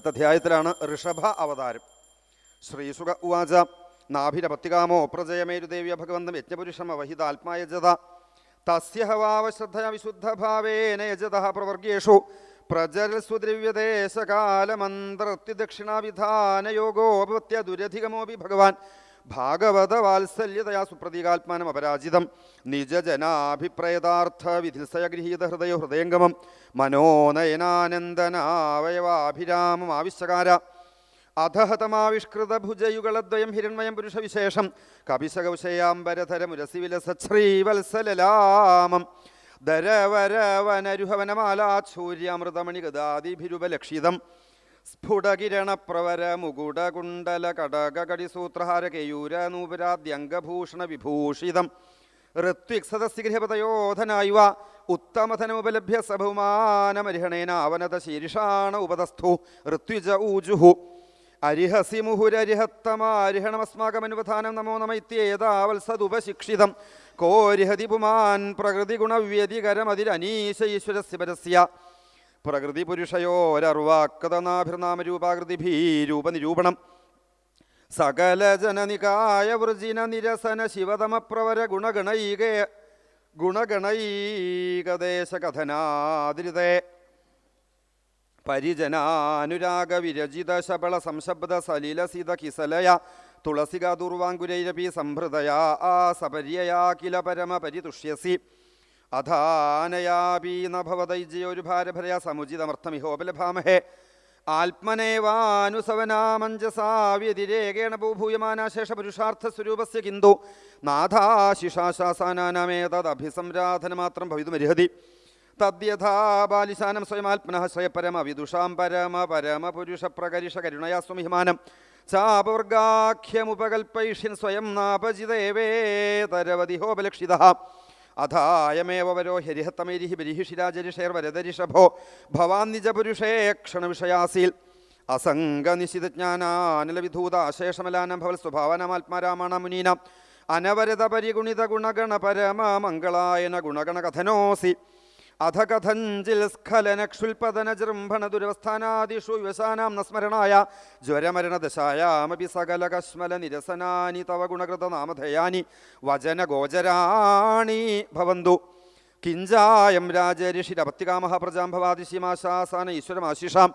അടുത്ത അധ്യായത്തിലാണ് ഋഷഭ അവതാരം. ശ്രീസുഖ ഉവാച നാഭിരപത്തികാമോ പ്രജയമേരുദേവ്യ ഭഗവന്തം യജ്ഞപുരുഷം അവഹിതാത്മായജത തസ്യ ഹവാവശ്രദ്ധയ വിശുദ്ധഭാവേന യജത പ്രവർഗേഷു ദുരധികമോ ദുരധികമോപി ഭഗവാൻ ഭാഗവത വാത്സല്യതയാ സുപ്രതീകാത്മാനം അപരാജിതം. നിജജനാഭിപ്രേതാർത്ഥ വിധിസയഗൃഹീത ഹൃദയ ഹൃദയോ ഹൃദയംഗമം. മനോനയനാനന്ദനാവയവാഭിരാമം ആവിശ്യകാര അധഹതമാവിഷ്കൃതഭുജയുഗളദ്വയം ഹിരൺമയം പുരുഷവിശേഷം. കപിശകൗശയാംബരധരമുരസിവിലസശ്രീവത്സലലാമം ദരവരവനരുഹവനമാലാച്ഛൂര്യാമൃതമണിഗദാദിഭിരുപലക്ഷിതം സ്ഫുടകിരണപ്രവര മുകുടകുണ്ടല കടകടിസൂത്രഹാര കേയൂര നൂപുരാദ്യംഗഭൂഷണ വിഭൂഷിതം ഋത്വിക്സദസ്യഗൃഹപതയോധനായുവ ഉത്തമധനമുപലഭ്യ സബഹുമാനമരിഹണേന അവനത ശീർഷാണ ഉപതസ്ഥു ഋത്വിജ ഊജുഹു അരിഹസി മുഹുരരിഹത്തമാരിഹണമസ്മാകമനുവധാനം നമോ നമ ഇത്യേതാവത്സതുപശിക്ഷിതം കോരിഹതി പുമാൻ പ്രകൃതി ഗുണവ്യതികരമതിരനീശ ഈശ്വരസ്യ പരസ്യ. പ്രകൃതി സകല ജനനികായ വൃജിന നിരസന ശിവതമപ്രവര ഗുണഗണൈക ഗുണഗണൈകദേശകഥനാതിരിതേ. പരിജനാനുരാഗ വിരചിത ശബള സംശബ്ദ സലിലസിത കിസലയ തുളസിക ദുർവാങ്കുരൈരപി സംഭൃതയാ ആ സപര്യയാ കില പരമ പരിതുഷ്യസി അധാനയാപി ഒരു ഭാരഭരയ സമുചിതമർത്ഥമിഹോപലഭാമഹേ ആത്മനേവാനുസവനാമഞ്ജസാവ്യതിരേകേണ വ്യതിരേകേണ ഭൂഭൂയമാനാശേഷ പുരുഷാർത്ഥ സ്വരൂപസ്യ കിന്തു നാഥാശിഷാശാസാനാനമേതദഭിസംരാധനമാത്രം ഭവിതുമർഹതി തദ്യഥാ ബാലിശാനം സ്വയമാത്മനഃ ശ്രയപരമ വിദുഷാം പരമ പരമ പുരുഷ പ്രകരിഷ കരുണയാ ചാപവർഗാഖ്യമുപകൽപ്പൈഷ്യൻ സ്വയം നാപജിതേവേതരവതിഹോപലക്ഷിത അഥായമേവ വരോ ഹരിഹത്തമൈരിഹി ബരിഹിഷിരാജരിഷേർവരദരിഷഭോ ഭവാൻ നിജപുരുഷേ ക്ഷണവിഷയാസീൽ. അസംഗനിശിതജ്ഞാനാനിലവിധൂതാശേഷമലാനം ഭവൽ സ്വഭാവനമാത്മാരാമാണ മുനീനാം അനവരത പരിഗുണിത ഗുണഗണ പരമ മംഗളായന അധ കഥഞ്ചിൽ സ്ഖലന ക്ഷുൽപതന ജൃംഭണ ദുരവസ്ഥാനാദിഷു വിവശാനാം നസ്മരണായ ജ്വരമരണദശായാമപി സകല കശ്മല നിരസനാനി തവ ഗുണകൃത നാമധയാനി വചനഗോചരാണി ഭവന്തു. കിഞ്ചായം രാജരിഷിരപത്തികാമഹ പ്രജാം ഈശ്വരമാശിഷാം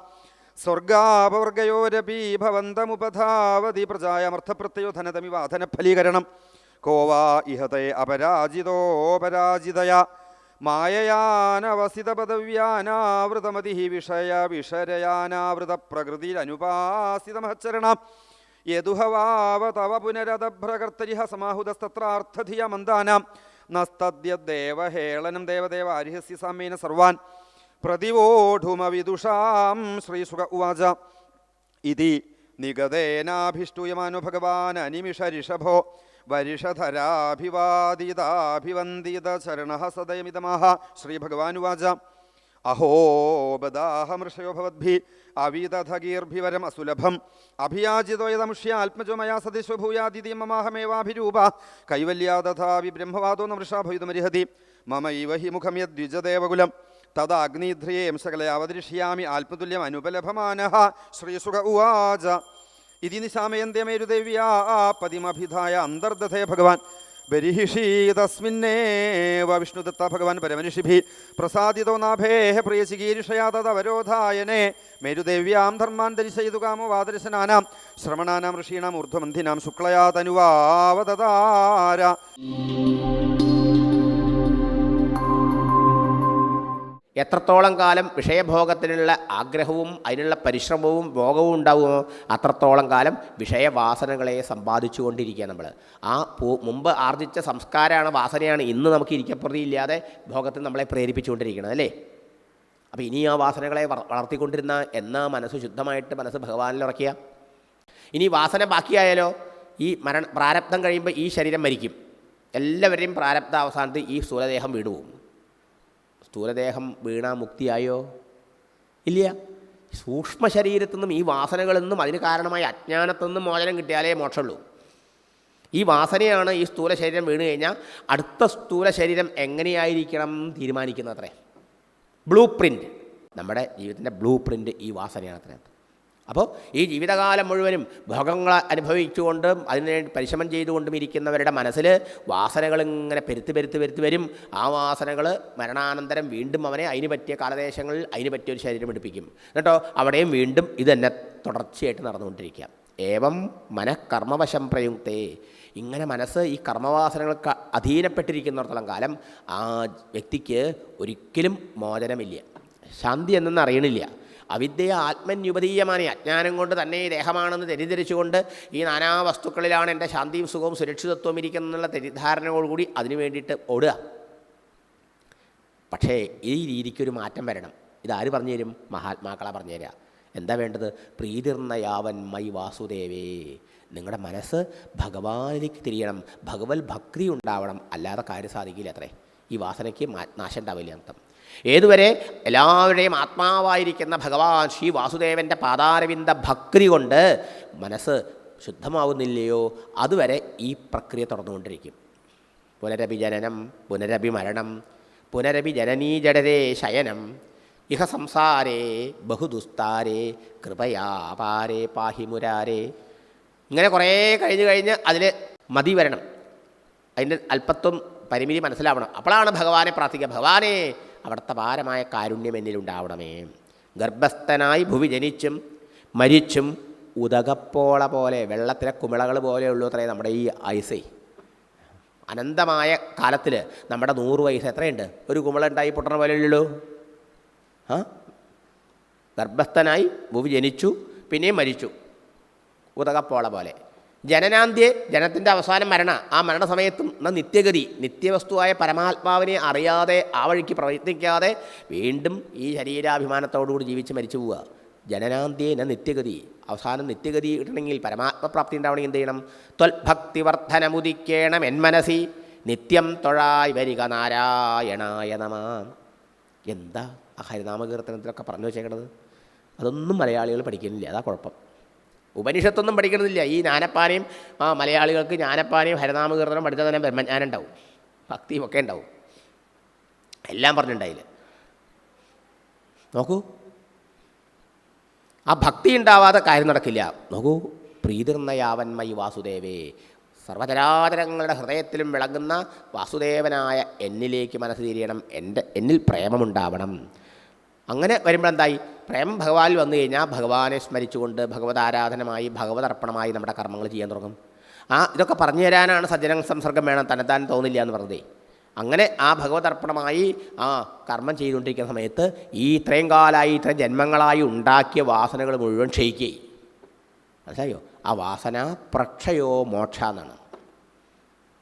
സ്വർഗാപവർഗയോരപി ഭവന്തമുപധാവതി പ്രജായമർത്ഥപ്രത്യോ ധനതമിവ അധനഫലീകരണം കോവാ ഇഹതേ അപരാജിതോ പരാജിതയ മായയാനവസിതപദവ്യാനാവൃതമതി വിഷയ വിഷരയാനാവൃത പ്രകൃതിരനുപാസിതമഹച്ചരണ യദുഹവാവ തവ പുനരതഭ്രകർത്തരിഹ സമാഹുതസ്തത്രാർത്ഥധിയ മന്ദാനാം നസ്തദ്യദേവഹേളനം ദേവദേവ അരിഹസ്യ സാമ്യേന സർവാൻ. പ്രതിവോഢുമവിദുഷാം ശ്രീസുഖ ഉവാച. ഇതി നിഗതേനാഭിഷ്ടൂയമാനോ ഭഗവാൻ അനിമിഷ ഋഷഭോ. വരിഷധരാഭിവാദിതാഭിവന്ദിത ശരണ സദയമിതമാഹ ശ്രീഭഗവാനുവാച. അഹോബദാഹമൃഷയോഭവദ്ഭി ബദാഹമൃഷയോ ഭവദ്ഭി അവീതധഗീർഭിവരം അസുലഭം. അഭിയാചിതോയതമുഷ്യ ആത്മജോമയാ ആത്മജോ മയാ സദിശോ ഭൂയാദിതി മമാഹമേവാഭിരൂപ. കൈവല്യാദഥാവി ബ്രഹ്മവാദോ നമൃഷാ ഭവിതുമരിഹതി മമ ഇവ ഹി മുഖം യദ്വിജദേവകുലം തദാഗ്നിധ്രിയേം ശകലെ അവതരിഷ്യാമി ആത്മതുല്യം അനുപലഭമാനഃ ശ്രീസുഖ ഉവാച. ഇതി നിശാമയന്ത്യമേരുദേവ്യാ പതിമഭിധായ അന്തർദധേ ഭഗവാൻ. ബരിഹിഷീതസ്മിന്നേവ വിഷ്ണുദത്ത ഭഗവാൻ പരമനിഷിഭി. പ്രസാദിതോ നാഭേഹ പ്രിയചികീരിഷയാ തദവരോധായനെ മേരുദേവ്യാം ധർമാൻ ദരിശയിതു കാമോ വാദർശനാനാം ശ്രമണാനാം ഋഷീണാം ഊർധ്വമന്ധിനാം ശുക്ലയാ എത്രത്തോളം കാലം വിഷയഭോഗത്തിനുള്ള ആഗ്രഹവും അതിനുള്ള പരിശ്രമവും ഭോഗവും ഉണ്ടാവുമോ അത്രത്തോളം കാലം വിഷയവാസനകളെ സമ്പാദിച്ചു കൊണ്ടിരിക്കുക നമ്മൾ ആ മുമ്പ് ആർജിച്ച സംസ്കാരമാണ് വാസനയാണ് ഇന്ന് നമുക്ക് ഇരിക്കപ്രതിയില്ലാതെ ഭോഗത്തിൽ നമ്മളെ പ്രേരിപ്പിച്ചുകൊണ്ടിരിക്കുന്നത് അല്ലേ? അപ്പോൾ ഇനി ആ വാസനകളെ വളർത്തിക്കൊണ്ടിരുന്ന എന്നാ മനസ്സ് ശുദ്ധമായിട്ട് മനസ്സ് ഭഗവാനിൽ ഇറക്കിയ ഇനി വാസന ബാക്കിയായാലോ? ഈ മരണ പ്രാരബ്ധം കഴിയുമ്പോൾ ഈ ശരീരം മരിക്കും. എല്ലാവരെയും പ്രാരബ്ധ അവസാനത്ത് ഈ സ്ഥൂലദേഹം വീണുപോകും. സ്ഥൂലദേഹം വീണ മുക്തിയായോ? ഇല്ല. സൂക്ഷ്മ ശരീരത്തു നിന്നും ഈ വാസനകളിൽ നിന്നും അതിന് കാരണമായ അജ്ഞാനത്തു നിന്നും മോചനം കിട്ടിയാലേ മോക്ഷമുള്ളൂ. ഈ വാസനയാണ് ഈ സ്ഥൂല ശരീരം വീണ് കഴിഞ്ഞാൽ അടുത്ത സ്ഥൂല ശരീരം എങ്ങനെയായിരിക്കണം എന്ന് തീരുമാനിക്കുന്നത് അത്രേ ബ്ലൂ പ്രിന്റ് നമ്മുടെ ജീവിതത്തിന്റെ ബ്ലൂ പ്രിന്റ് ഈ വാസനയാണ് അത്രേ. അപ്പോൾ ഈ ജീവിതകാലം മുഴുവനും ഭോഗങ്ങൾ അനുഭവിച്ചുകൊണ്ടും അതിനുവേണ്ടി പരിശ്രമം ചെയ്തുകൊണ്ടും ഇരിക്കുന്നവരുടെ മനസ്സിൽ വാസനകൾ ഇങ്ങനെ പെരുത്ത് പെരുത്ത് പെരുത്ത് വരും. ആ വാസനകൾ മരണാനന്തരം വീണ്ടും അവനെ അതിന് പറ്റിയ കാലദേശങ്ങളിൽ അതിന് പറ്റിയ ഒരു ശരീരം എടുപ്പിക്കും. എന്നിട്ടോ അവിടെയും വീണ്ടും ഇത് തന്നെ തുടർച്ചയായിട്ട് നടന്നുകൊണ്ടിരിക്കുക. ഏവം മനഃകർമ്മവശം പ്രയുക്തേ. ഇങ്ങനെ മനസ്സ് ഈ കർമ്മവാസനകൾക്ക് അധീനപ്പെട്ടിരിക്കുന്നിടത്തോളം കാലം ആ വ്യക്തിക്ക് ഒരിക്കലും മോചനമില്ല. ശാന്തി എന്നൊന്നും അറിയണില്ല. അവിദ്യ ആത്മന്യുപതീയമാണ്. അജ്ഞാനം കൊണ്ട് തന്നെ ഈ ദേഹമാണെന്ന് തെറ്റിദ്ധരിച്ചുകൊണ്ട് ഈ നാനാ വസ്തുക്കളിലാണ് എന്റെ ശാന്തിയും സുഖവും സുരക്ഷിതത്വവും ഇരിക്കുന്നുള്ള തെറ്റിദ്ധാരണയോടുകൂടി അതിനു വേണ്ടിയിട്ട് ഓടുക. പക്ഷേ ഈ രീതിക്കൊരു മാറ്റം വരണം. ഇതാര് പറഞ്ഞു തരും? മഹാത്മാക്കളെ പറഞ്ഞു തരിക എന്താ വേണ്ടത്? പ്രീതിർന്ന യാവൻ മൈ വാസുദേവേ. നിങ്ങളുടെ മനസ്സ് ഭഗവാനിലേക്ക് തിരിയണം. ഭഗവത് ഭക്തി ഉണ്ടാവണം. അല്ലാതെ കാര്യം സാധിക്കില്ല അത്രേ. ഈ വാസനയ്ക്ക് നാശം ഉണ്ടാവില്ല അർത്ഥം. ഏതുവരെ എല്ലാവരുടെയും ആത്മാവായിരിക്കുന്ന ഭഗവാൻ ശ്രീ വാസുദേവന്റെ പാതാരവിന്ദ ഭക്തി കൊണ്ട് മനസ്സ് ശുദ്ധമാവുന്നില്ലയോ അതുവരെ ഈ പ്രക്രിയ തുടർന്നുകൊണ്ടിരിക്കും. പുനരഭിജനനം ജനനം പുനരപി മരണം പുനരപി ജനനീ ജഡരേ ശയനം ഇഹ സംസാരേ ബഹുദുസ്താരേ കൃപയാപാരേ പാഹിമുരാരേ ഇങ്ങനെ കുറേ കഴിഞ്ഞ് കഴിഞ്ഞ് അതിൽ മതി വരണം അതിന്റെ അല്പത്വം പരിമിതി മനസ്സിലാവണം. അപ്പോഴാണ് ഭഗവാനെ പ്രാർത്ഥിക്കുക. ഭഗവാനെ അവിടുത്തെ ഭാരമായ കാരുണ്യം എന്നിലുണ്ടാവണമേ ഗർഭസ്ഥനായി ഭുവി ജനിച്ചും മരിച്ചും ഉദകപ്പോള പോലെ വെള്ളത്തിലെ കുമിളകൾ പോലെയുള്ളൂ അത്രേ നമ്മുടെ ഈ ഐസേ അനന്തമായ കാലത്തിൽ നമ്മുടെ നൂറ് വയസ്സ് എത്രയുണ്ട്? ഒരു കുമിളുണ്ടായി പൊട്ടണ പോലെയുള്ളൂ ആ? ഗർഭസ്ഥനായി ഭൂമി ജനിച്ചു പിന്നെയും മരിച്ചു. ഉദകപ്പോള പോലെ. ജനനാന്ത്യ ജനത്തിന്റെ അവസാനം മരണ. ആ മരണസമയത്തും എന്ന നിത്യഗതി. നിത്യവസ്തുവായ പരമാത്മാവിനെ അറിയാതെ ആ വഴിക്ക് പ്രയത്നിക്കാതെ വീണ്ടും ഈ ശരീരാഭിമാനത്തോടുകൂടി ജീവിച്ച് മരിച്ചു പോവുക. ജനനാന്ത്യേന നിത്യഗതി. അവസാനം നിത്യഗതി കിട്ടണമെങ്കിൽ പരമാത്മപ്രാപ്തി ഉണ്ടാവണമെങ്കിൽ എന്ത് ചെയ്യണം? ത്വൽഭക്തിവർദ്ധനമുദിക്കേണം എന്മനസി നിത്യം തൊഴായി വരിക നാരായണായ നമ. എന്താ ആ ഹരിനാമകീർത്തനത്തിലൊക്കെ പറഞ്ഞു വെച്ചേക്കണത്? അതൊന്നും മലയാളികൾ പഠിക്കുന്നില്ല. അതാ കുഴപ്പം. ഉപനിഷത്തൊന്നും പഠിക്കണമെന്നില്ല ഈ ജ്ഞാനപ്പാനയും ആ മലയാളികൾക്ക് ജ്ഞാനപ്പാനയും ഹരനാമകീർത്തനം പഠിച്ചാൽ തന്നെ ബ്രഹ്മജ്ഞാനം ഉണ്ടാവും ഭക്തിയും ഒക്കെ ഉണ്ടാവും. എല്ലാം പറഞ്ഞിട്ടുണ്ടായില്ല. നോക്കൂ. ആ ഭക്തി ഉണ്ടാവാതെ കാര്യം നടക്കില്ല. നോക്കൂ. പ്രീതിർന്ന യാവന്മയി വാസുദേവേ. സർവചരാചരങ്ങളുടെ ഹൃദയത്തിലും വിളങ്ങുന്ന വാസുദേവനായ എന്നിലേക്ക് മനസ്സ് തിരിയണം. എന്റെ എന്നിൽ പ്രേമമുണ്ടാവണം. അങ്ങനെ വരുമ്പോഴെന്തായി? പ്രേമം ഭഗവാനിൽ വന്നു കഴിഞ്ഞാൽ ഭഗവാനെ സ്മരിച്ചുകൊണ്ട് ഭഗവത് ആരാധനമായി ഭഗവത് അർപ്പണമായി നമ്മുടെ കർമ്മങ്ങൾ ചെയ്യാൻ തുടങ്ങും. ആ ഇതൊക്കെ പറഞ്ഞു തരാനാണ് സജ്ജന സംസർഗം വേണം തന്നെത്താൻ തോന്നില്ല എന്ന് പറഞ്ഞതേ. അങ്ങനെ ആ ഭഗവതർപ്പണമായി ആ കർമ്മം ചെയ്തുകൊണ്ടിരിക്കുന്ന സമയത്ത് ഈ ഇത്രയും കാലമായി ഇത്രയും ജന്മങ്ങളായി ഉണ്ടാക്കിയ വാസനകൾ മുഴുവൻ ക്ഷയിക്കുകയും മനസ്സിലായോ? ആ വാസന പ്രക്ഷയോ മോക്ഷ എന്നാണ്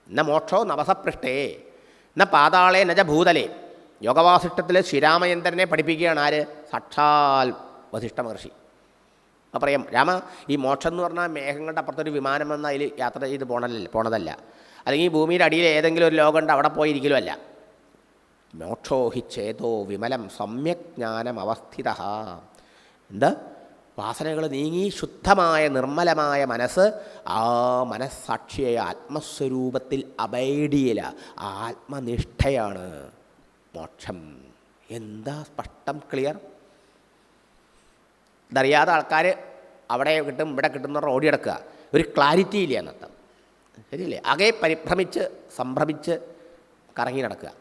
എന്ന മോക്ഷോ നവസപൃഷ്ടേ ന പാതാളെ നജ ഭൂതലേ യോഗവാസിഷ്ടത്തിൽ ശ്രീരാമചന്ദ്രനെ പഠിപ്പിക്കുകയാണ് ആര്? സാക്ഷാൽ വധിഷ്ഠ മഹർഷി. പറയാം രാമ ഈ മോക്ഷം എന്ന് പറഞ്ഞാൽ മേഘങ്ങളുടെ അപ്പുറത്തൊരു വിമാനം വന്ന് അതിൽ യാത്ര ചെയ്ത് പോണല്ല പോണതല്ല. അല്ലെങ്കിൽ ഭൂമിയുടെ അടിയിൽ ഏതെങ്കിലും ഒരു ലോകമുണ്ട് അവിടെ പോയിരിക്കലും അല്ല മോക്ഷോ ഹി ചേതോ വിമലം സമ്യക് ജ്ഞാനം അവസ്ഥിത. എന്താ? വാസനകൾ നീങ്ങി ശുദ്ധമായ നിർമ്മലമായ മനസ്സ് ആ മനസ്സാക്ഷിയായ ആത്മസ്വരൂപത്തിൽ അബൈഡിയല ആത്മനിഷ്ഠയാണ്. മോക്ഷം. എന്താ സ്പഷ്ടം ക്ലിയർ? ഇതറിയാത്ത ആൾക്കാർ അവിടെ കിട്ടും ഇവിടെ കിട്ടുന്ന റോഡി കിടക്കുക ഒരു ക്ലാരിറ്റി ഇല്ല എന്നർത്ഥം ശരിയല്ലേ? ആകെ പരിഭ്രമിച്ച് സംഭ്രമിച്ച് കറങ്ങി നടക്കുക.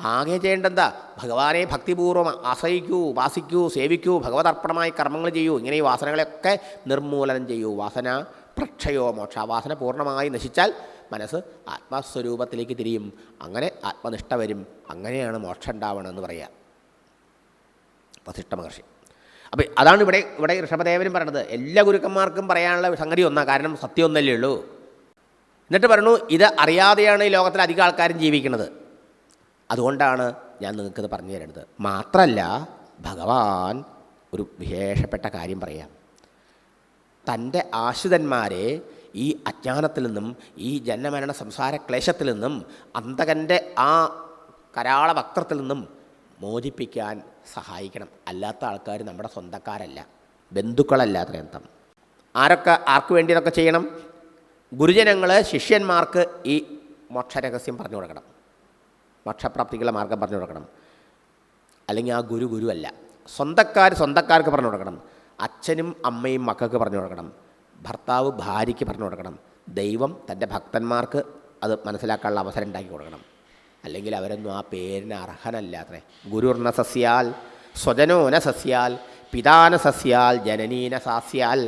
ആകെ ചെയ്യേണ്ടെന്താ ഭഗവാനെ ഭക്തിപൂർവം ആശ്രയിക്കൂ ഉപാസിക്കൂ സേവിക്കൂ ഭഗവതർപ്പണമായി കർമ്മങ്ങൾ ചെയ്യൂ ഇങ്ങനെ ഈ വാസനകളെയൊക്കെ നിർമൂലനം ചെയ്യൂ. വാസന പ്രക്ഷയോ മോക്ഷ വാസന പൂർണമായി നശിച്ചാൽ മനസ്സ് ആത്മസ്വരൂപത്തിലേക്ക് തിരിയും. അങ്ങനെ ആത്മനിഷ്ഠ വരും. അങ്ങനെയാണ് മോക്ഷം ഉണ്ടാവണമെന്ന് പറയുക. വസിഷ്ഠ മഹർഷി. അപ്പോൾ അതാണ് ഇവിടെ ഇവിടെ ഋഷഭദേവനും പറയണത്. എല്ലാ ഗുരുക്കന്മാർക്കും പറയാനുള്ള സംഗതി ഒന്നാ കാരണം സത്യം ഒന്നല്ലേ ഉള്ളൂ. എന്നിട്ട് പറഞ്ഞു ഇത് അറിയാതെയാണ് ഈ ലോകത്തിൽ അധികം ആൾക്കാരും ജീവിക്കുന്നത്. അതുകൊണ്ടാണ് ഞാൻ നിങ്ങൾക്കിത് പറഞ്ഞു തരുന്നത് മാത്രമല്ല ഭഗവാൻ ഒരു വിശേഷപ്പെട്ട കാര്യം പറയാം. തന്റെ ആശ്രിതന്മാരെ ഈ അജ്ഞാനത്തിൽ നിന്നും ഈ ജന്മമരണ സംസാര ക്ലേശത്തിൽ നിന്നും അന്തകന്റെ ആ കരാള വക്രത്തിൽ നിന്നും മോചിപ്പിക്കാൻ സഹായിക്കണം. അല്ലാത്ത ആൾക്കാർ നമ്മുടെ സ്വന്തക്കാരല്ല. ബന്ധുക്കളല്ല അത്രയർത്ഥം ആരൊക്കെ ആർക്ക് വേണ്ടി ഇതൊക്കെ ചെയ്യണം? ഗുരുജനങ്ങൾ ശിഷ്യന്മാർക്ക് ഈ മോക്ഷരഹസ്യം പറഞ്ഞു കൊടുക്കണം. മോക്ഷപ്രാപ്തിക്കുള്ള മാർഗം പറഞ്ഞു കൊടുക്കണം. അല്ലെങ്കിൽ ആ ഗുരു ഗുരുവല്ല. സ്വന്തക്കാർ സ്വന്തക്കാർക്ക് പറഞ്ഞു കൊടുക്കണം. അച്ഛനും അമ്മയും മക്കൾക്ക് പറഞ്ഞു കൊടുക്കണം. ഭർത്താവ് ഭാര്യയ്ക്ക് പറഞ്ഞു കൊടുക്കണം. ദൈവം തന്റെ ഭക്തന്മാർക്ക് അത് മനസ്സിലാക്കാനുള്ള അവസരം ഉണ്ടാക്കി കൊടുക്കണം. അല്ലെങ്കിൽ അവരൊന്നും ആ പേരിന് അർഹനല്ലാത്രേ. ഗുരുർണ സസ്യാൽ സ്വജനോന സസ്യാൽ പിതാന സസ്യാൽ ജനനീന സാസ്യാൽ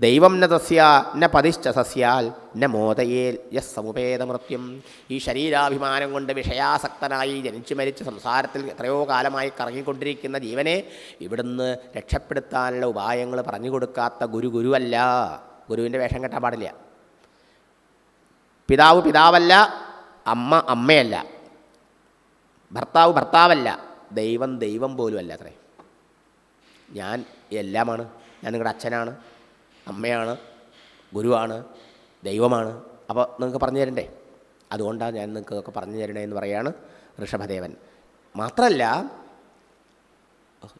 ദൈവം ന തസ്യ ന പതിശ്ച സസ്യാൽ ന മോദയേൽ യസ് സമുപേതമൃത്യം. ഈ ശരീരാഭിമാനം കൊണ്ട് വിഷയാസക്തനായി ജനിച്ചു മരിച്ച സംസാരത്തിൽ എത്രയോ കാലമായി കറങ്ങിക്കൊണ്ടിരിക്കുന്ന ജീവനെ ഇവിടുന്ന് രക്ഷപ്പെടുത്താനുള്ള ഉപായങ്ങൾ പറഞ്ഞു കൊടുക്കാത്ത ഗുരു ഗുരുവല്ല. ഗുരുവിന്റെ വേഷം കെട്ടാൻ പാടില്ല. പിതാവ് പിതാവല്ല അമ്മ അമ്മയല്ല. ഭർത്താവ് ഭർത്താവല്ല ദൈവം ദൈവം പോലും അല്ല അത്രേ. ഞാൻ എല്ലാമാണ് ഞാൻ നിങ്ങളുടെ അച്ഛനാണ് അമ്മയാണ് ഗുരുവാണ് ദൈവമാണ്. അപ്പോൾ നിങ്ങൾക്ക് പറഞ്ഞു തരണ്ടേ? അതുകൊണ്ടാണ് ഞാൻ നിങ്ങൾക്കൊക്കെ പറഞ്ഞു തരണേ എന്ന് പറയാണ് ഋഷഭദേവൻ. മാത്രമല്ല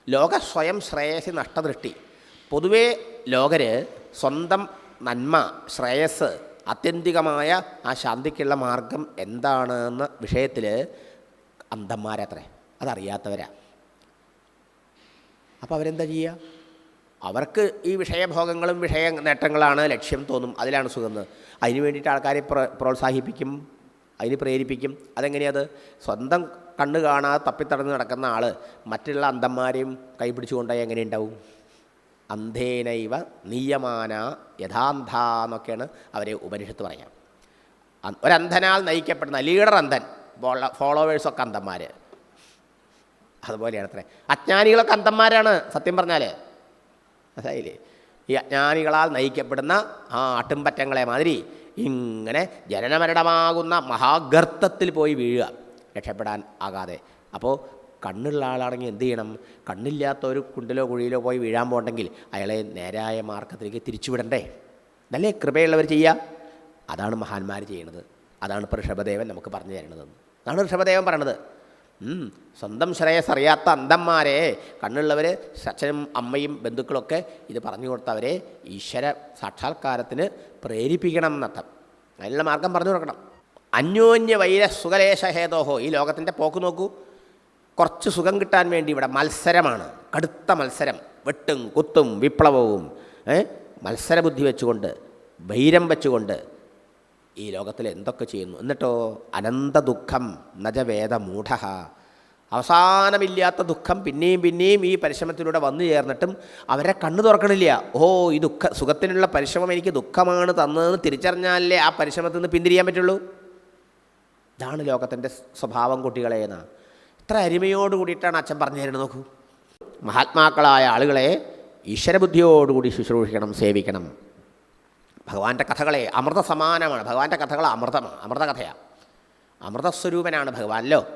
ലോക സ്വയം ശ്രേയസ് നഷ്ടദൃഷ്ടി. പൊതുവേ ലോകര് സ്വന്തം നന്മ ശ്രേയസ് ആത്യന്തികമായ ആ ശാന്തിക്കുള്ള മാർഗം എന്താണെന്ന വിഷയത്തിൽ അന്ധന്മാരത്രേ. അതറിയാത്തവരാ. അപ്പോൾ അവരെന്താ ചെയ്യുക അവർക്ക് ഈ വിഷയഭോഗങ്ങളും വിഷയ നേട്ടങ്ങളാണ് ലക്ഷ്യം തോന്നും അതിലാണ് സുഖം അതിന് വേണ്ടിയിട്ട് ആൾക്കാരെ പ്ര പ്രോത്സാഹിപ്പിക്കും അതിന് പ്രേരിപ്പിക്കും. അതെങ്ങനെയത് സ്വന്തം കണ്ണ് കാണാതെ തപ്പിത്തടഞ്ഞ് നടക്കുന്ന ആൾ മറ്റുള്ള അന്ധന്മാരെയും കൈപിടിച്ചുകൊണ്ടായി എങ്ങനെ ഉണ്ടാവും? അന്ധേനൈവ നീയമാന യഥാന്ധ എന്നൊക്കെയാണ് അവരെ ഉപനിഷത്ത് പറയാം. ഒരന്ധനാൽ നയിക്കപ്പെടുന്ന ലീഡർ അന്ധൻ. ഫോളോവേഴ്സൊക്കെ അന്തന്മാർ അതുപോലെയാണ് അത്രേ അജ്ഞാനികളൊക്കെ അന്തന്മാരാണ് സത്യം പറഞ്ഞാൽ അതായില്ലേ ഈ അജ്ഞാനികളാൽ നയിക്കപ്പെടുന്ന ആ അട്ടുംപറ്റങ്ങളെ മാതിരി ഇങ്ങനെ ജനനമരണമാകുന്ന മഹാഗർത്തത്തിൽ പോയി വീഴുക രക്ഷപ്പെടാൻ ആകാതെ. അപ്പോൾ കണ്ണുള്ള ആളാണെങ്കിൽ എന്ത് ചെയ്യണം? കണ്ണില്ലാത്ത ഒരു കുണ്ടിലോ കുഴിയിലോ പോയി വീഴാൻ പോകണ്ടെങ്കിൽ അയാളെ നേരായ മാർഗത്തിലേക്ക് തിരിച്ചുവിടണ്ടേ? നല്ല കൃപയുള്ളവർ ചെയ്യുക? അതാണ് മഹാന്മാർ ചെയ്യണത് അതാണ് ഋഷഭദേവൻ നമുക്ക് പറഞ്ഞു തരുന്നത്. അതാണ് ഋഷഭദേവൻ പറയണത്. സ്വന്തം ശ്രേയസ് അറിയാത്ത അന്ധന്മാരെ കണ്ണുള്ളവർ അച്ഛനും അമ്മയും ബന്ധുക്കളൊക്കെ ഇത് പറഞ്ഞു കൊടുത്തവരെ ഈശ്വര സാക്ഷാത്കാരത്തിന് പ്രേരിപ്പിക്കണം എന്നർത്ഥം. അതിനുള്ള മാർഗം പറഞ്ഞു കൊടുക്കണം. അന്യോന്യ വൈര സുഖലേശ ഹേതോഹോ ഈ ലോകത്തിന്റെ പോക്ക് നോക്കൂ. കുറച്ച് സുഖം കിട്ടാൻ വേണ്ടി ഇവിടെ മത്സരമാണ്. കടുത്ത മത്സരം. വെട്ടും കുത്തും വിപ്ലവവും? മത്സരബുദ്ധി വെച്ചുകൊണ്ട് വൈരം വെച്ചുകൊണ്ട് ഈ ലോകത്തിൽ എന്തൊക്കെ ചെയ്യുന്നു? എന്നിട്ടോ അനന്ത ദുഃഖം നജവേദ മൂഢ അവസാനമില്ലാത്ത ദുഃഖം പിന്നെയും പിന്നെയും ഈ പരിശ്രമത്തിലൂടെ വന്നു ചേർന്നിട്ടും അവരെ കണ്ണു തുറക്കണില്ല. ഓ ഈ ദുഃഖ സുഖത്തിനുള്ള പരിശ്രമം എനിക്ക് ദുഃഖമാണ് തന്നതെന്ന് തിരിച്ചറിഞ്ഞാലേ ആ പരിശ്രമത്തിൽ നിന്ന് പിന്തിരിയാൻ പറ്റുള്ളൂ? ഇതാണ് ലോകത്തിന്റെ സ്വഭാവം കുട്ടികളെ ഇത്ര അരിമയോട് കൂടിയിട്ടാണ് അച്ഛൻ പറഞ്ഞു തരുന്നത് നോക്കൂ. മഹാത്മാക്കളായ ആളുകളെ ഈശ്വരബുദ്ധിയോടുകൂടി ശുശ്രൂഷിക്കണം സേവിക്കണം. ഭഗവാന്റെ കഥകളെ അമൃത സമാനമാണ് ഭഗവാന്റെ കഥകൾ അമൃതമാണ് അമൃത കഥയാണ് അമൃതസ്വരൂപനാണ് ഭഗവാനല്ലോ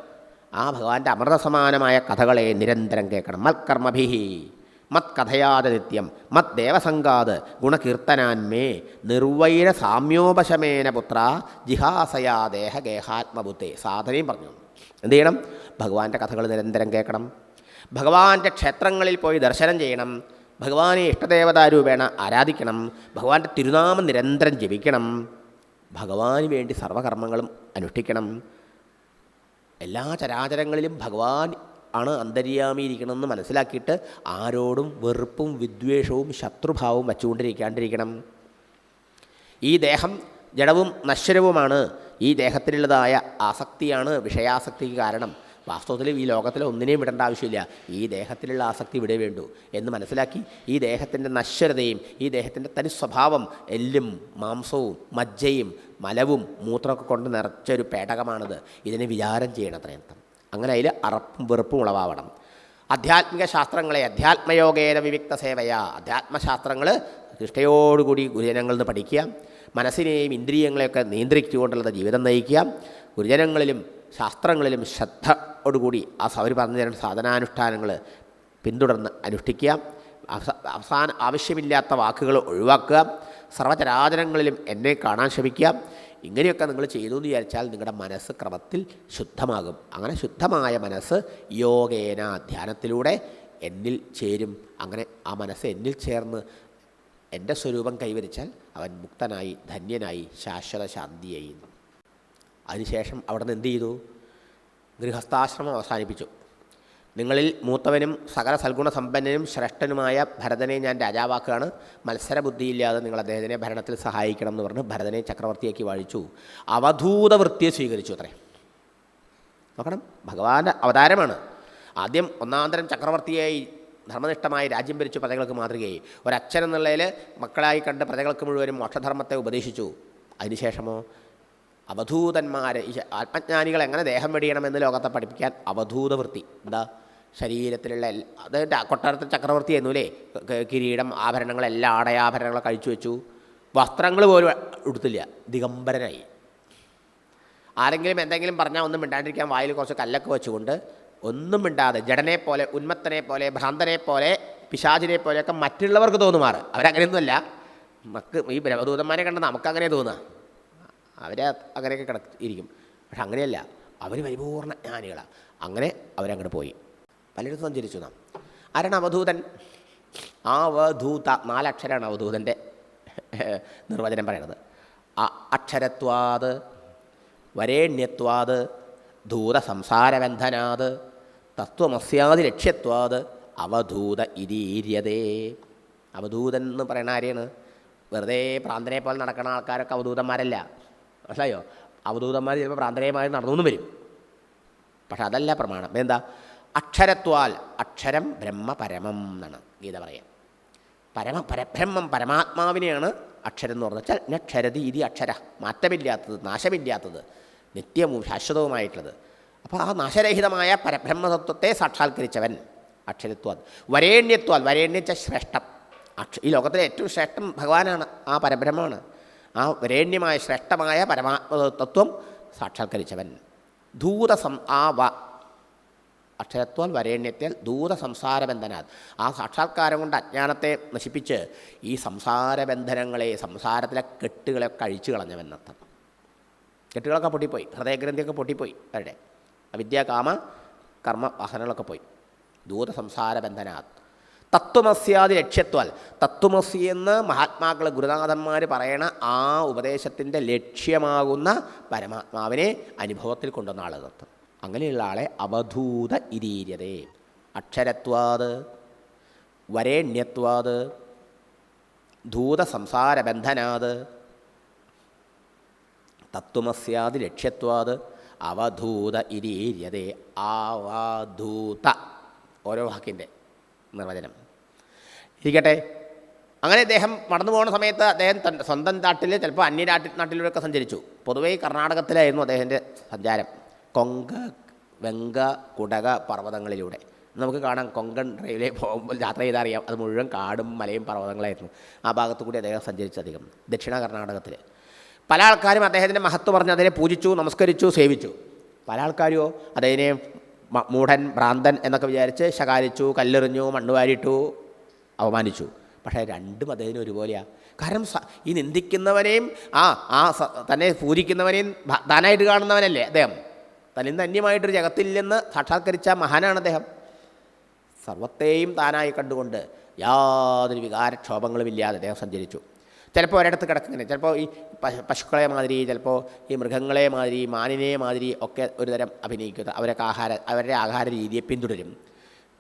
ആ ഭഗവാന്റെ അമൃത സമാനമായ കഥകളെ നിരന്തരം കേൾക്കണം. മത്കർമ്മഭിഹി മത് കഥയാത നിത്യം മത് ദേവസംഗാത് ഗുണകീർത്തനാന്മേ നിർവൈര സാമ്യോപശമേന പുത്ര ജിഹാസയാ ദേഹ ഗേഹാത്മബുദ്ധേ സാധനയും പറഞ്ഞു. എന്ത് ചെയ്യണം? ഭഗവാന്റെ കഥകൾ നിരന്തരം കേൾക്കണം. ഭഗവാന്റെ ക്ഷേത്രങ്ങളിൽ പോയി ദർശനം ചെയ്യണം. ഭഗവാനെ ഇഷ്ടദേവതാരൂപേണ ആരാധിക്കണം ഭഗവാന്റെ തിരുനാമം നിരന്തരം ജപിക്കണം ഭഗവാന് വേണ്ടി സർവകർമ്മങ്ങളും അനുഷ്ഠിക്കണം. എല്ലാ ചരാചരങ്ങളിലും ഭഗവാൻ ആണ് അന്തര്യാമിയിരിക്കണമെന്ന് മനസ്സിലാക്കിയിട്ട് ആരോടും വെറുപ്പും വിദ്വേഷവും ശത്രുഭാവവും വച്ചുകൊണ്ടിരിക്കാണ്ടിരിക്കണം. ഈ ദേഹം ജഡവും നശ്വരവുമാണ്. ഈ ദേഹത്തിലുള്ളതായ ആസക്തിയാണ് വിഷയാസക്തിക്ക് കാരണം. വാസ്തവത്തിൽ ഈ ലോകത്തിൽ ഒന്നിനെയും വിടേണ്ട ആവശ്യമില്ല. ഈ ദേഹത്തിലുള്ള ആസക്തി ഇവിടെ വേണ്ടു. എന്ന് മനസ്സിലാക്കി ഈ ദേഹത്തിന്റെ നശ്വരതയും ഈ ദേഹത്തിന്റെ തനി സ്വഭാവം എല്ലും മാംസവും മജ്ജയും മലവും മൂത്രമൊക്കെ കൊണ്ട് നിറച്ചൊരു പേടകമാണിത്. ഇതിനെ വിചാരം ചെയ്യണം അത്രയർത്ഥം അങ്ങനെ അതിൽ അറപ്പും വെറുപ്പും ഉളവാവണം. ആധ്യാത്മിക ശാസ്ത്രങ്ങളെ അധ്യാത്മയോഗേന വിവിക്ത സേവയ. അധ്യാത്മശാസ്ത്രങ്ങൾ നിഷ്ഠയോടുകൂടി ഗുരുജനങ്ങളിൽ നിന്ന് പഠിക്കുക. മനസ്സിനെയും ഇന്ദ്രിയങ്ങളെയൊക്കെ നിയന്ത്രിച്ചുകൊണ്ടുള്ള ജീവിതം നയിക്കുക. ഗുരുജനങ്ങളിലും ശാസ്ത്രങ്ങളിലും ശ്രദ്ധയോടുകൂടി ആ അവർ പറഞ്ഞു തരുന്ന സാധനാനുഷ്ഠാനങ്ങൾ പിന്തുടർന്ന് അനുഷ്ഠിക്കുക. അവസാന ആവശ്യമില്ലാത്ത വാക്കുകൾ ഒഴിവാക്കുക. സർവചരാചരങ്ങളിലും എന്നെ കാണാൻ ശ്രമിക്കുക. ഇങ്ങനെയൊക്കെ നിങ്ങൾ ചെയ്തു എന്ന് വിചാരിച്ചാൽ നിങ്ങളുടെ മനസ്സ് ക്രമത്തിൽ ശുദ്ധമാകും. അങ്ങനെ ശുദ്ധമായ മനസ്സ് യോഗേന ധ്യാനത്തിലൂടെ എന്നിൽ ചേരും. അങ്ങനെ ആ മനസ്സ് എന്നിൽ ചേർന്ന് എന്റെ സ്വരൂപം കൈവരിച്ചാൽ അവൻ മുക്തനായി ധന്യനായി ശാശ്വത ശാന്തിയായി. അതിനുശേഷം അവിടെ നിന്ന് എന്ത് ചെയ്തു? ഗൃഹസ്ഥാശ്രമം അവസാനിപ്പിച്ചു. നിങ്ങളിൽ മൂത്തവനും സകല സൽഗുണ സമ്പന്നനും ശ്രേഷ്ഠനുമായ ഭരതനെ ഞാൻ രാജാവാക്കുകയാണ്. മത്സരബുദ്ധിയില്ലാതെ നിങ്ങൾ അദ്ദേഹത്തിനെ ഭരണത്തിൽ സഹായിക്കണം എന്ന് പറഞ്ഞ് ഭരതനെ ചക്രവർത്തിയാക്കി വാഴിച്ചു. അവധൂത വൃത്തിയെ സ്വീകരിച്ചു അത്രേ. നോക്കണം ഭഗവാന്റെ അവതാരമാണ്. ആദ്യം ഒന്നാന്തരം ചക്രവർത്തിയായി ധർമ്മനിഷ്ഠമായി രാജ്യം ഭരിച്ചു പ്രജകൾക്ക് മാതൃകയായി. ഒരച്ഛൻ എന്നുള്ളതിൽ മക്കളായി കണ്ട് പ്രജകൾക്ക് മുഴുവനും മോക്ഷധർമ്മത്തെ ഉപദേശിച്ചു. അതിനുശേഷമോ അവധൂതന്മാരെ ഈ ആത്മജ്ഞാനികൾ എങ്ങനെ ദേഹം വെടിയണമെന്ന് ലോകത്തെ പഠിപ്പിക്കാൻ അവധൂത വൃത്തി എന്താ? ശരീരത്തിലുള്ള എല്ലാ അത് രാ- ചക്രവർത്തി ക- കിരീടം ആഭരണങ്ങളെല്ലാം ആടയാഭരണങ്ങളൊക്കെ കഴിച്ചു വെച്ചു. വസ്ത്രങ്ങൾ പോലും എടുത്തില്ല. ദിഗംബരനായി. ആരെങ്കിലും എന്തെങ്കിലും പറഞ്ഞാൽ ഒന്നും മിണ്ടാണ്ടിരിക്കാൻ വായിൽ കുറച്ച് കല്ലൊക്കെ വെച്ചുകൊണ്ട് ഒന്നും മിണ്ടാതെ ജഡനെ പോലെ ഉന്മത്തനെ പോലെ ഭ്രാന്തനെ പോലെ പിശാചിനെ പോലെയൊക്കെ മറ്റുള്ളവർക്ക് തോന്നുമാറ്. അവരങ്ങനെയൊന്നുമല്ല. നമുക്ക് ഈ ബ്രഹ്മദൂതന്മാരെ കണ്ട നമുക്കങ്ങനെ തോന്നുക അവരെ അങ്ങനെയൊക്കെ കിട ഇരിക്കും. പക്ഷെ അങ്ങനെയല്ല. അവർ പരിപൂർണ ജ്ഞാനികളാണ് അങ്ങനെ അവരങ്ങോട്ട് പോയി. പലയിടത്തും സഞ്ചരിച്ചു നാം. ആരാണ് അവധൂതൻ അവധൂത നാലക്ഷരമാണ് അവധൂതന്റെ നിർവചനം പറയണത് അക്ഷരത്വാത് വരേണ്യത്വാത് ധൂത സംസാരബന്ധനാത് തത്വമസ്യാതി ലക്ഷ്യത്വാത് അവധൂത ഇതീര്യതേ. അവധൂതൻ എന്ന് പറയുന്ന ആരെയാണ്? വെറുതെ പ്രാന്തനെ പോലെ നടക്കുന്ന ആൾക്കാരൊക്കെ അവധൂതന്മാരല്ല. മനസ്സിലായോ? അവധൂതന്മാർ ചിലപ്പോൾ പ്രാന്തരേയമായി നടന്നു വരും. പക്ഷെ അതല്ല പ്രമാണം. എന്താ അക്ഷരത്വാൽ അക്ഷരം ബ്രഹ്മ പരമം എന്നാണ് ഗീത പറയുക. പരമ പരബ്രഹ്മം പരമാത്മാവിനെയാണ് അക്ഷരം എന്ന് പറഞ്ഞാൽ നക്ഷരതി ഇതി അക്ഷര. മാറ്റമില്ലാത്തത് നാശമില്ലാത്തത് നിത്യവും ശാശ്വതവുമായിട്ടുള്ളത്. അപ്പോൾ ആ നാശരഹിതമായ പരബ്രഹ്മതത്വത്തെ സാക്ഷാത്കരിച്ചവൻ അക്ഷരത്വാൽ. വരേണ്യത്വാൽ. വരേണ്യച്ച ശ്രേഷ്ഠം. അക്ഷ ഈ ലോകത്തിലെ ഏറ്റവും ശ്രേഷ്ഠം ഭഗവാനാണ് ആ പരബ്രഹ്മമാണ്. ആ വരേണ്യമായ ശ്രേഷ്ഠമായ പരമാത്മതത്വം സാക്ഷാത്കരിച്ചവൻ. ധൂതസം ആ വ അക്ഷരത്വാൽ വരേണ്യത്തിൽ ദൂത സംസാരബന്ധനാൽ ആ സാക്ഷാത്കാരം കൊണ്ട് അജ്ഞാനത്തെ നശിപ്പിച്ച് ഈ സംസാരബന്ധനങ്ങളെ സംസാരത്തിലെ കെട്ടുകളെ കഴിച്ചു കളഞ്ഞവെന്നർത്ഥം കെട്ടുകളൊക്കെ പൊട്ടിപ്പോയി ഹൃദയഗ്രന്ഥിയൊക്കെ പൊട്ടിപ്പോയി അവരുടെ. അവിദ്യ കാമ കർമ്മ പോയി. ദൂത സംസാരബന്ധനാത് തത്വമസ്യാദി ലക്ഷ്യത്വാൽ തത്വമസി എന്ന് മഹാത്മാക്കൾ ഗുരുനാഥന്മാർ പറയണ ആ ഉപദേശത്തിന്റെ ലക്ഷ്യമാകുന്ന പരമാത്മാവിനെ അനുഭവത്തിൽ കൊണ്ടുവന്ന തത്വം. അങ്ങനെയുള്ള ആളെ അവധൂത ഇരീര്യതേ. അക്ഷരത്വാത് വരേണ്യത്വാത് ധൂത സംസാരബന്ധനാത് തത്വമസ്യാദി ലക്ഷ്യത്വാത് അവധൂത ഇരീര്യതേ ആവാധൂത ഓരോ വാക്കിന്റെ നിർവചനം. ഇരിക്കട്ടെ. അങ്ങനെ അദ്ദേഹം നടന്നു പോകുന്ന സമയത്ത് അദ്ദേഹം സ്വന്തം നാട്ടിൽ ചിലപ്പോൾ അന്യ നാട്ടിൽ നാട്ടിലൂടെയൊക്കെ സഞ്ചരിച്ചു. പൊതുവേ കർണാടകത്തിലായിരുന്നു അദ്ദേഹത്തിന്റെ സഞ്ചാരം. കൊങ്ക വെങ്ക കുടക പർവതങ്ങളിലൂടെ. നമുക്ക് കാണാം കൊങ്കൺ റെയിൽവേ പോകുമ്പോൾ യാത്ര ചെയ്താൽ അറിയാം അത് മുഴുവൻ കാടും മലയും പർവതങ്ങളായിരുന്നു. ആ ഭാഗത്തു കൂടി അദ്ദേഹം സഞ്ചരിച്ചു അധികം ദക്ഷിണ കർണാടകത്തിൽ പല ആൾക്കാരും അദ്ദേഹത്തിന്റെ മഹത്വം പറഞ്ഞ് അതിനെ പൂജിച്ചു നമസ്കരിച്ചു സേവിച്ചു. പല ആൾക്കാരുമോ അദ്ദേഹത്തിനെ മൂഢൻ ഭ്രാന്തൻ എന്നൊക്കെ വിചാരിച്ച് ശകാരിച്ചു കല്ലെറിഞ്ഞു മണ്ണ് വാരിയിട്ടു അവമാനിച്ചു. പക്ഷേ രണ്ടും അദ്ദേഹത്തിന് ഒരുപോലെയാണ് കാരണം ഈ നിന്ദിക്കുന്നവനെയും ആ ആ തന്നെ പൂജിക്കുന്നവനെയും താനായിട്ട് കാണുന്നവനല്ലേ അദ്ദേഹം. തന്നിന്ന് നിന്ന് അന്യമായിട്ടൊരു ജഗത്തില്ലെന്ന് സാക്ഷാത്കരിച്ച മഹാനാണ് അദ്ദേഹം. സർവത്തെയും താനായി കണ്ടുകൊണ്ട് യാതൊരു വികാരക്ഷോഭങ്ങളും ഇല്ലാതെ അദ്ദേഹം സഞ്ചരിച്ചു. ചിലപ്പോൾ ഒരിടത്ത് കിടക്കുന്നില്ല ചിലപ്പോൾ ഈ പശു പശുക്കളെ മാതിരി ചിലപ്പോൾ ഈ മൃഗങ്ങളെ മാതിരി മാനിനെ മാതിരി ഒക്കെ ഒരുതരം അഭിനയിക്കുക അവരൊക്കെ ആഹാര അവരുടെ ആഹാര രീതിയെ പിന്തുടരും.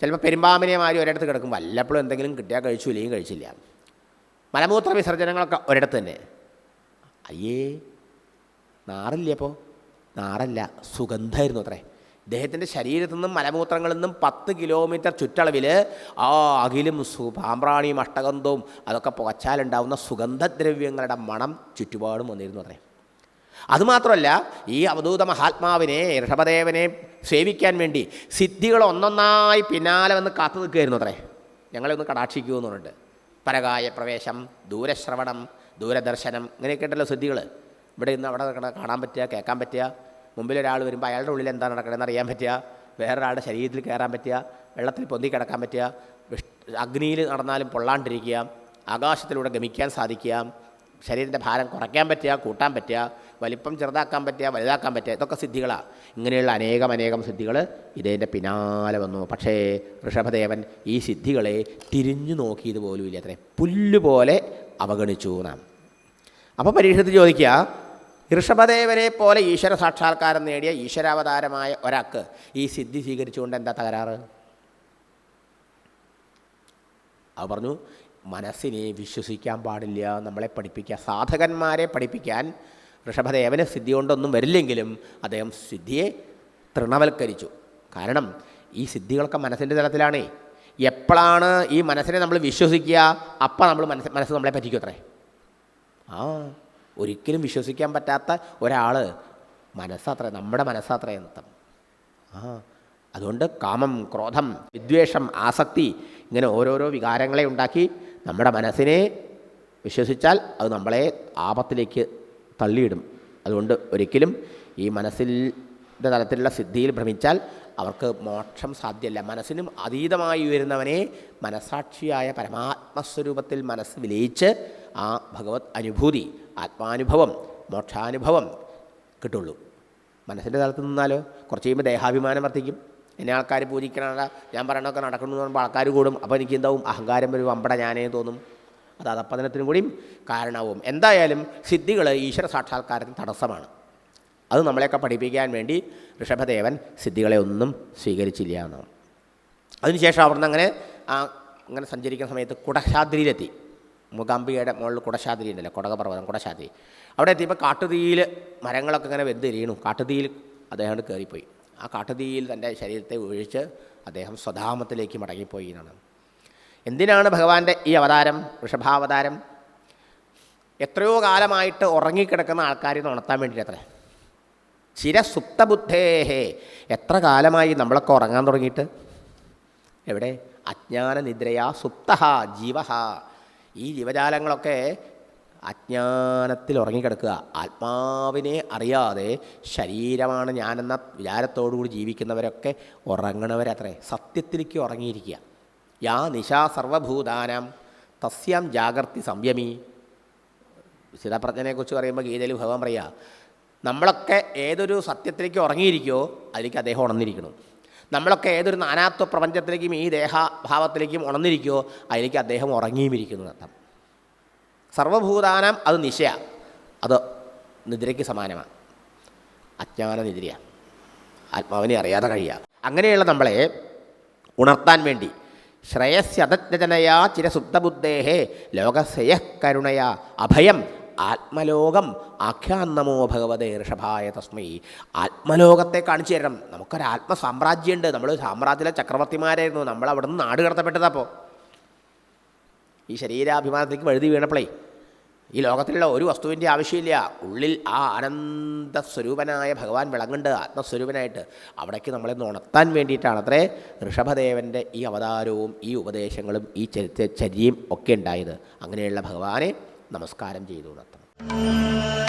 ചിലപ്പോൾ പെരുമ്പാമ്പിനെ ഒരിടത്ത് കിടക്കും. വല്ലപ്പോഴും എന്തെങ്കിലും കിട്ടിയാൽ കഴിച്ചു ഇല്ലെങ്കിൽ കഴിച്ചില്ല. മലമൂത്ര വിസർജനങ്ങളൊക്കെ ഒരിടത്ത് തന്നെ. അയ്യേ നാറില്ലേ അപ്പോൾ നാറല്ല സുഗന്ധമായിരുന്നു അത്രേ. ഇദ്ദേഹത്തിന്റെ ശരീരത്തു നിന്നും മലമൂത്രങ്ങളിൽ നിന്നും പത്ത് കിലോമീറ്റർ ചുറ്റളവിൽ ആ അകിലും പാമ്പ്രാണിയും അഷ്ടഗന്ധവും അതൊക്കെ പുകച്ചാലുണ്ടാവുന്ന സുഗന്ധദ്രവ്യങ്ങളുടെ മണം ചുറ്റുപാടും വന്നിരുന്നു അത്രേ. അതുമാത്രമല്ല ഈ അവധൂത മഹാത്മാവിനെ ഋഷഭദേവനെ സേവിക്കാൻ വേണ്ടി സിദ്ധികൾ ഒന്നൊന്നായി പിന്നാലെ വന്ന് കാത്തു നിൽക്കുകയായിരുന്നു അത്രേ. ഞങ്ങളെ ഒന്ന് കടാക്ഷിക്കൂ എന്ന് പറഞ്ഞിട്ട്. പരകായ പ്രവേശം ദൂരശ്രവണം ദൂരദർശനം ഇങ്ങനെയൊക്കെ ഉണ്ടല്ലോ സിദ്ധികൾ. ഇവിടെ ഇന്ന് അവിടെ കാണാൻ പറ്റുക കേൾക്കാൻ പറ്റുക. മുമ്പിൽ ഒരാൾ വരുമ്പോൾ അയാളുടെ ഉള്ളിൽ എന്താ നടക്കണമെന്ന് അറിയാൻ പറ്റുക. വേറൊരാളുടെ ശരീരത്തിൽ കയറാൻ പറ്റുക. വെള്ളത്തിൽ പൊന്തി കിടക്കാൻ പറ്റുക. അഗ്നിയിൽ നടന്നാലും പൊള്ളാണ്ടിരിക്കുക. ആകാശത്തിലൂടെ ഗമിക്കാൻ സാധിക്കുക. ശരീരത്തിന്റെ ഭാരം കുറയ്ക്കാൻ പറ്റുക കൂട്ടാൻ പറ്റുക. വലിപ്പം ചെറുതാക്കാൻ പറ്റുക വലുതാക്കാൻ പറ്റുക ഇതൊക്കെ സിദ്ധികളാണ് ഇങ്ങനെയുള്ള അനേകം അനേകം സിദ്ധികൾ ഇതേന്റെ പിന്നാലെ വന്നു. പക്ഷേ ഋഷഭദേവൻ ഈ സിദ്ധികളെ തിരിഞ്ഞു നോക്കിയത് പോലും ഇല്ല. അത്രേ പുല്ലുപോലെ അവഗണിച്ചു നാം. അപ്പോൾ പരീക്ഷത്തിൽ ചോദിക്കുക ഋഷഭദേവനെ പോലെ ഈശ്വര സാക്ഷാത്കാരം നേടിയ ഈശ്വരാവതാരമായ ഒരാൾക്ക് ഈ സിദ്ധി സ്വീകരിച്ചുകൊണ്ട് എന്താ തകരാറ്? അവ പറഞ്ഞു മനസ്സിനെ വിശ്വസിക്കാൻ പാടില്ല നമ്മളെ പഠിപ്പിക്കുക സാധകന്മാരെ പഠിപ്പിക്കാൻ ഋഷഭദേവന് സിദ്ധി കൊണ്ടൊന്നും വരില്ലെങ്കിലും അദ്ദേഹം സിദ്ധിയെ തൃണവൽക്കരിച്ചു. കാരണം ഈ സിദ്ധികളൊക്കെ മനസ്സിന്റെ തലത്തിലാണേ. എപ്പോഴാണ് ഈ മനസ്സിനെ നമ്മൾ വിശ്വസിക്കുക? അപ്പം നമ്മൾ മനസ്സ് മനസ്സ് നമ്മളെ പറ്റിക്കും അത്രേ. ആ ഒരിക്കലും വിശ്വസിക്കാൻ പറ്റാത്ത ഒരാൾ മനസ്സാത്ര നമ്മുടെ മനസ്സാത്ര എന്നർത്ഥം ആ അതുകൊണ്ട് കാമം ക്രോധം വിദ്വേഷം ആസക്തി ഇങ്ങനെ ഓരോരോ വികാരങ്ങളെ ഉണ്ടാക്കി നമ്മുടെ മനസ്സിനെ വിശ്വസിച്ചാൽ അത് നമ്മളെ ആപത്തിലേക്ക് തള്ളിയിടും. അതുകൊണ്ട് ഒരിക്കലും ഈ മനസ്സിന്റെ തലത്തിലുള്ള സിദ്ധിയിൽ ഭ്രമിച്ചാൽ അവർക്ക് മോക്ഷം സാധ്യമല്ല. മനസ്സിനും അതീതമായി ഉയരുന്നവനെ മനസാക്ഷിയായ പരമാത്മസ്വരൂപത്തിൽ മനസ്സ് വിലയിച്ച് ആ ഭഗവത് അനുഭൂതി ആത്മാനുഭവം മോക്ഷാനുഭവം കിട്ടുള്ളൂ. മനസ്സിന്റെ തലത്ത് നിന്നാലോ? കുറച്ച് കഴിയുമ്പോൾ ദേഹാഭിമാനം വർദ്ധിക്കും. എന്നെ ആൾക്കാർ പൂജിക്കണ ഞാൻ പറയണതൊക്കെ നടക്കണമെന്ന് പറയുമ്പോൾ ആൾക്കാർ കൂടും. അപ്പോൾ എനിക്ക് എന്താവും അഹങ്കാരം വരും. അമ്പട ഞാനേ തോന്നും. അത് അതപ്പതനത്തിനും കൂടിയും കാരണവും. എന്തായാലും സിദ്ധികൾ ഈശ്വര സാക്ഷാത്കാരത്തിന് തടസ്സമാണ്. അത് നമ്മളെയൊക്കെ പഠിപ്പിക്കാൻ വേണ്ടി ഋഷഭദേവൻ സിദ്ധികളെ ഒന്നും സ്വീകരിച്ചില്ല എന്നാണ് അതിനുശേഷം അവിടുന്ന് അങ്ങനെ ആ അങ്ങനെ സഞ്ചരിക്കുന്ന സമയത്ത് കുടശാദ്രിയിലെത്തി. മൂകാംബികയുടെ മുകളിൽ കുടശാദ്രി ഉണ്ടല്ലോ കുടകപർവതം കുടശാദ്രി. അവിടെ എത്തിയപ്പോൾ കാട്ടുതീയിൽ മരങ്ങളൊക്കെ ഇങ്ങനെ വെന്ത് എരിയണു കാട്ടുതീയിൽ അദ്ദേഹം കയറിപ്പോയി ആ കാട്ടുതീയിൽ തന്റെ ശരീരത്തെ ഒഴിച്ച് അദ്ദേഹം സ്വധാമത്തിലേക്ക് മടങ്ങിപ്പോയി എന്നാണ്. എന്തിനാണ് ഭഗവാന്റെ ഈ അവതാരം വൃഷഭാവതാരം? എത്രയോ കാലമായിട്ട് ഉറങ്ങിക്കിടക്കുന്ന ആൾക്കാരെ ഉണർത്താൻ വേണ്ടിയിട്ടത്രേ. ചിരസുപ്തബുദ്ധേഹേ എത്ര കാലമായി നമ്മളൊക്കെ ഉറങ്ങാൻ തുടങ്ങിയിട്ട്? എവിടെ? അജ്ഞാന നിദ്രയാ സുപ്ത ജീവഹ. ഈ ജീവജാലങ്ങളൊക്കെ അജ്ഞാനത്തിൽ ഉറങ്ങിക്കിടക്കുക. ആത്മാവിനെ അറിയാതെ ശരീരമാണ് ഞാനെന്ന വിചാരത്തോടുകൂടി ജീവിക്കുന്നവരൊക്കെ ഉറങ്ങണവരത്രേ. സത്യത്തിലേക്ക് ഉറങ്ങിയിരിക്കുക. യാ നിശാ സർവഭൂതാനാം തസ്യാം ജാഗർത്തി സംയമി. സ്ഥിതപ്രജ്ഞനെക്കുറിച്ച് പറയുമ്പോൾ ഗീതയിൽ ഭഗവാൻ പറയുക നമ്മളൊക്കെ ഏതൊരു സത്യത്തിലേക്ക് ഉറങ്ങിയിരിക്കുമോ അതിലേക്ക് അദ്ദേഹം ഉണർന്നിരിക്കണം നമ്മളൊക്കെ ഏതൊരു നാനാത്വ പ്രപഞ്ചത്തിലേക്കും ഈ ദേഹഭാവത്തിലേക്കും ഉണർന്നിരിക്കുമോ അതിലേക്ക് അദ്ദേഹം ഉറങ്ങിയും ഇരിക്കുന്നു അർത്ഥം സർവഭൂതാനം അത് നിശയ അത് നിദ്രയ്ക്ക് സമാനമാണ്. അജ്ഞാന നിദ്രയാണ് ആത്മാവിനെ അറിയാതെ കഴിയുക അങ്ങനെയുള്ള നമ്മളെ ഉണർത്താൻ വേണ്ടി ശ്രേയസ്യതജ്ഞജനയാ ചിരസുപ്തബുദ്ധേ ലോകസ്യ കരുണയാ. അഭയം ആത്മലോകം ആഖ്യാന്നമോ ഭഗവതേ ഋഷഭായ തസ്മൈ. ആത്മലോകത്തെ കാണിച്ചു തരണം. നമുക്കൊരു ആത്മസാമ്രാജ്യമുണ്ട്. നമ്മൾ സാമ്രാജ്യത്തിലെ ചക്രവർത്തിമാരായിരുന്നു. നമ്മൾ അവിടെ നാട് കടത്തപ്പെട്ടതപ്പോൾ ഈ ശരീരാഭിമാനത്തിലേക്ക് വഴുതി വീണപ്പോഴേ ഈ ലോകത്തിലുള്ള ഒരു വസ്തുവിന്റെ ആവശ്യമില്ല. ഉള്ളിൽ ആ ആനന്ദ സ്വരൂപനായ ഭഗവാൻ വിളങ്ങുണ്ട്. ആത്മസ്വരൂപനായിട്ട് അവിടേക്ക് നമ്മളെ ഉണർത്താൻ വേണ്ടിയിട്ടാണ് അത്രേ ഋഷഭദേവന്റെ ഈ അവതാരവും ഈ ഉപദേശങ്ങളും ഈ ചരിത്ര ചര്യയും ഒക്കെ ഉണ്ടായത്. അങ്ങനെയുള്ള ഭഗവാനെ നമസ്കാരം ചെയ്തു നടത്തണം